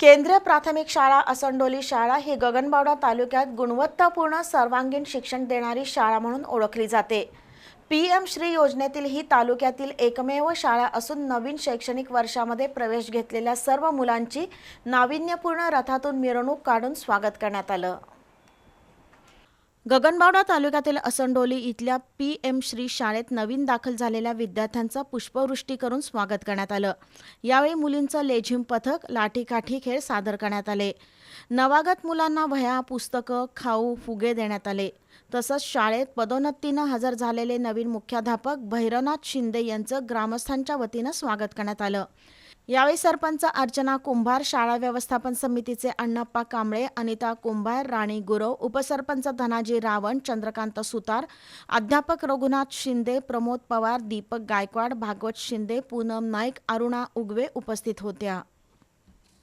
केंद्रीय प्राथमिक शाळा असंडोली शाळा ही गगनबावडा तालुक्यात गुणवत्तापूर्ण सर्वांगीण शिक्षण देणारी शाळा म्हणून ओळखली जाते. पी एम श्री योजनेतील ही तालुक्यातील एकमेव शाळा असून नवीन शैक्षणिक वर्षामध्ये प्रवेश घेतलेल्या सर्व मुलांची नाविन्यपूर्ण रथातून मिरवणूक काढून स्वागत करण्यात आलं. गगनबावडा तालुक्यातील असंडोली इथल्या पी एम श्री शाळेत नवीन दाखल झालेल्या विद्यार्थ्यांचं पुष्पवृष्टी करून स्वागत करण्यात आलं. यावेळी मुलींचं लेझिम पथक लाठीकाठी खेळ सादर करण्यात आले. नवागत मुलांना वह्या पुस्तकं खाऊ फुगे देण्यात आले. तसंच शाळेत पदोन्नतीनं हजर झालेले नवीन मुख्याध्यापक भैरवनाथ शिंदे यांचं ग्रामस्थांच्या वतीनं स्वागत करण्यात आलं. यावेळी सरपंच अर्चना कुंभार शाळा व्यवस्थापन समितीचे अण्णाप्पा कांबळे अनिता कुंभार राणी गुरव उपसरपंच धनाजी रावण चंद्रकांत सुतार अध्यापक रघुनाथ शिंदे प्रमोद पवार दीपक गायकवाड भागवत शिंदे पूनम नाईक अरुणा उगवे उपस्थित होत्या.